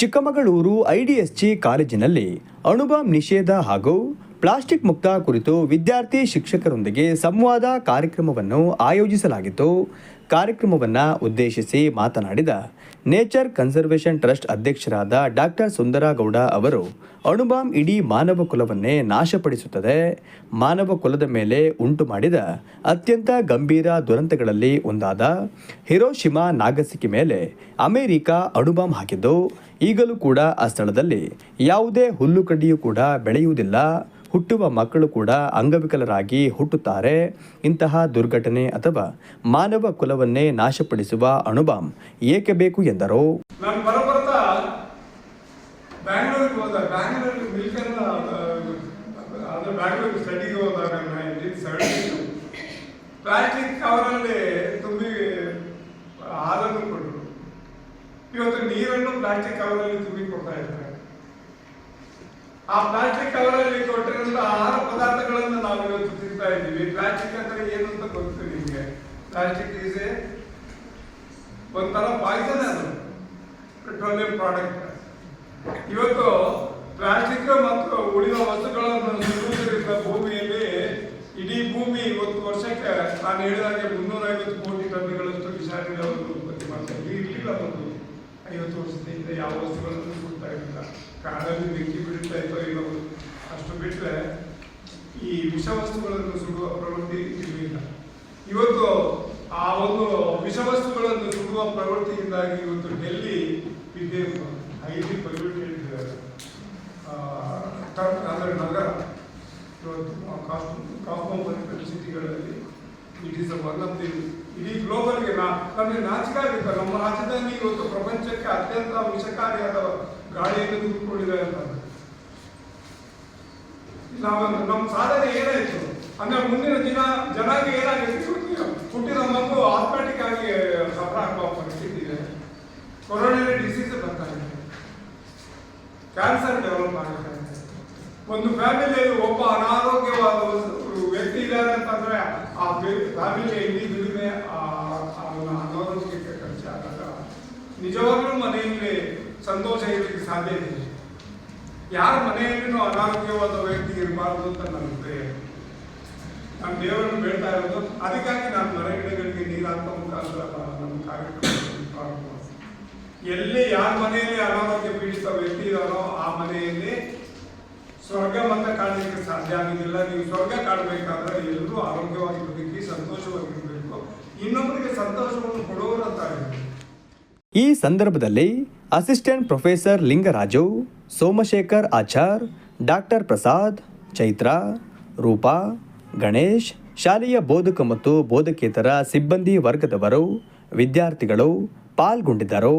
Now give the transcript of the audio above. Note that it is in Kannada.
ಚಿಕ್ಕಮಗಳೂರು ಐಡಿಎಸ್ಜಿ ಕಾಲೇಜಿನಲ್ಲಿ ಅಣುಬಾಂಬ್ ನಿಷೇಧ ಹಾಗೂ ಪ್ಲಾಸ್ಟಿಕ್ ಮುಕ್ತ ಕುರಿತು ವಿದ್ಯಾರ್ಥಿ ಶಿಕ್ಷಕರೊಂದಿಗೆ ಸಂವಾದ ಕಾರ್ಯಕ್ರಮವನ್ನು ಆಯೋಜಿಸಲಾಗಿತ್ತು. ಕಾರ್ಯಕ್ರಮವನ್ನು ಉದ್ದೇಶಿಸಿ ಮಾತನಾಡಿದ ನೇಚರ್ ಕನ್ಸರ್ವೇಷನ್ ಟ್ರಸ್ಟ್ ಅಧ್ಯಕ್ಷರಾದ ಡಾಕ್ಟರ್ ಸುಂದರಗೌಡ ಅವರು, ಅಣುಬಾಂಬ್ ಇಡೀ ಮಾನವ ಕುಲವನ್ನೇ ನಾಶಪಡಿಸುತ್ತದೆ, ಮಾನವ ಕುಲದ ಮೇಲೆ ಉಂಟು ಮಾಡಿದ ಅತ್ಯಂತ ಗಂಭೀರ ದುರಂತಗಳಲ್ಲಿ ಒಂದಾದ ಹಿರೋಶಿಮಾ ನಾಗಸಿಕಿ ಮೇಲೆ ಅಮೆರಿಕ ಅಣುಬಾಂಬ್ ಹಾಕಿದ್ದು, ಈಗಲೂ ಕೂಡ ಆ ಸ್ಥಳದಲ್ಲಿ ಯಾವುದೇ ಹುಲ್ಲು ಕಡ್ಡಿಯೂ ಕೂಡ ಬೆಳೆಯುವುದಿಲ್ಲ, ಹುಟ್ಟುವ ಮಕ್ಕಳು ಕೂಡ ಅಂಗವಿಕಲರಾಗಿ ಹುಟ್ಟುತ್ತಾರೆ, ಇಂತಹ ದುರ್ಘಟನೆ ಅಥವಾ ಮಾನವ ಕುಲವನ್ನೇ ನಾಶಪಡಿಸುವ ಅಣುಬಾಂಬ್ ಏಕೆ ಬೇಕು ಎಂದರು. ಪ್ಲಾಸ್ಟಿಕ್ ಕವರಲ್ಲಿ ತುಂಬಿ ಹಾಲನ್ನು ಕೊಟ್ಟರು. ಇವತ್ತು ನೀರನ್ನು ಪ್ಲಾಸ್ಟಿಕ್ ಕವರಲ್ಲಿ ತುಂಬಿ ಕೊಡ್ತಾ ಇದ್ದಾರೆ. ಆ ಪ್ಲಾಸ್ಟಿಕ್ ಕವರಲ್ಲಿ ಕೊಟ್ಟಿರುವಂತಹ ಆಹಾರ ಪದಾರ್ಥಗಳನ್ನು ನಾವು ಇವತ್ತು ತಿಂತಾ ಇದ್ದೀವಿ. ಪ್ಲಾಸ್ಟಿಕ್ ಅಂದ್ರೆ ಏನು ಅಂತ ಗೊತ್ತು ನಿಮಗೆ ಪ್ಲಾಸ್ಟಿಕ್ ಈಸ್ ಎ ಒಂಥರ ಪಾಯ್ಸನ್ ಅದು. ಪೆಟ್ರೋಲಿಯಂ ಪ್ರಾಡಕ್ಟ್ ಇವತ್ತು ಪ್ಲಾಸ್ಟಿಕ್ ಮತ್ತು ಉಳಿದ ವಸ್ತುಗಳನ್ನು ಸುಡುವುದರಿಂದ ಭೂಮಿಯಲ್ಲಿ ಇಡೀ ಭೂಮಿ ಇವತ್ತು ವರ್ಷಕ್ಕೆ ನಾನು ಹೇಳಿದಾಗೆ ಮುನ್ನೂರ ಐವತ್ತು ಕೋಟಿ ಟನ್ಗಳಷ್ಟು ವಿಷಾರಿಗಳನ್ನು ಉತ್ಪತ್ತಿ ಮಾಡ್ತಾರೆ ಇರಲಿಲ್ಲ ಒಂದು ಐವತ್ತು ವರ್ಷದಿಂದ ಯಾವ ವಸ್ತುಗಳನ್ನು ಸುಡ್ತಾ ಇರಲಿಲ್ಲ ಕಾಡಲ್ಲಿ ಬೆಂಕಿ ಬಿಡುತ್ತಾ ಇತ್ತೋ ಏನೋ ಅಷ್ಟು ಬಿಟ್ಟರೆ ಈ ವಿಷ ವಸ್ತುಗಳನ್ನು ಸುಡುವ ಪ್ರವೃತ್ತಿ ಇರಲಿಲ್ಲ ಇವತ್ತು ಆ ಒಂದು ವಿಷವಸ್ತುಗಳನ್ನು ಸುಡುವ ಪ್ರವೃತ್ತಿಯಿಂದಾಗಿ ಇವತ್ತು ಡೆಲ್ಲಿ ಇದೆ ಹೈಲಿ ಪೊಲ್ಯೂಟೆಡ್ ಅಂದರೆ ನಗರ. ಇವತ್ತು ಕಾಸ್ಮೋಪಾಲಿಟನ್ ಸಿಟಿಗಳಲ್ಲಿ it is one of the ಇಡೀ ಗ್ಲೋಬಲ್ಗೆ ನಾ ನಮಗೆ ನಾಚಿಕೆ ಆಗುತ್ತೆ ನಮ್ಮ ರಾಜಧಾನಿ ಇವತ್ತು ಪ್ರಪಂಚಕ್ಕೆ ಅತ್ಯಂತ ವಿಷಕಾರಿಯಾದ ಗಾಳಿಯನ್ನು ತುಂಬಿಕೊಂಡಿದೆ ಅಂತ. ನಾವು ನಮ್ಮ ಸಾಧನೆ ಏನಾಯಿತು? ಅಂದರೆ ಮುಂದಿನ ದಿನ ಜನಕ್ಕೆ ಏನಾಗಿದೆ? ಕ್ಯಾನ್ಸರ್ ಡೆವಲಪ್ ಆಗುತ್ತೆ ಒಂದು ಫ್ಯಾಮಿಲಿಯಲ್ಲಿ ಒಬ್ಬ ಅನಾರೋಗ್ಯವಾದ ವ್ಯಕ್ತಿ ಇದ್ದಾರೆ ಅಂತಂದ್ರೆ, ಆ ಫ್ಯಾಮಿಲಿ ಇಡೀ ದುಡಿಮೆ ಖರ್ಚು ಅನಾರೋಗ್ಯಕ್ಕೆ ಖರ್ಚಾದಾಗ ನಿಜವಾಗ್ಲೂ ಮನೆಯಲ್ಲಿ ಸಂತೋಷ ಇರಲಿಕ್ಕೆ ಸಾಧ್ಯ ಇದೆ ಯಾರ ಮನೆಯಲ್ಲಿನೂ ಅನಾರೋಗ್ಯವಾದ ವ್ಯಕ್ತಿ ಇರಬಾರ್ದು ಅಂತ ನನ್ನ ಪ್ರೇಯರ್ ನಾನು ದೇವರನ್ನು ಬೇಡ್ತಾ ಇರೋದು, ಅದಕ್ಕಾಗಿ ನಾನು ಮರ ಗಿಡಗಳಿಗೆ ನೀರು ಮುಖಾಂತರ ನಮ್ಮ ಕಾರ್ಯಕ್ರಮ. ಎಲ್ಲಿ ಯಾರ ಮನೆಯಲ್ಲಿ ಅನಾರೋಗ್ಯ ಪೀಡಿತ ವ್ಯಕ್ತಿ ಇದಾರೋ ಆ ಮನೆಯಲ್ಲಿ ಸ್ವರ್ಗ ಮತ ಕಾಣಲಿಕ್ಕೆ ಸಾಧ್ಯ ಆಗುದಿಲ್ಲ. ನೀವು ಸ್ವರ್ಗ ಕಾಣಬೇಕಾದ್ರೆ ಎಲ್ಲರೂ ಆರೋಗ್ಯವಾಗಿರ್ಬೇಕು ಸಂತೋಷವಾಗಿರ್ಬೇಕು ಇನ್ನೊಬ್ಬರಿಗೆ ಸಂತೋಷವನ್ನು ಕೊಡುವವರಂತಾಗಬೇಕು ಈ ಸಂದರ್ಭದಲ್ಲಿ assistant professor Lingaraju, Somashekar Achar, doctor Prasad, Chaitra, Roopa, Ganesh, ಶಾಲೆಯ ಬೋಧಕ ಮತ್ತು ಬೋಧಕೇತರ ಸಿಬ್ಬಂದಿ ವರ್ಗದವರು, ವಿದ್ಯಾರ್ಥಿಗಳು ಪಾಲ್ಗೊಂಡಿದ್ದರು.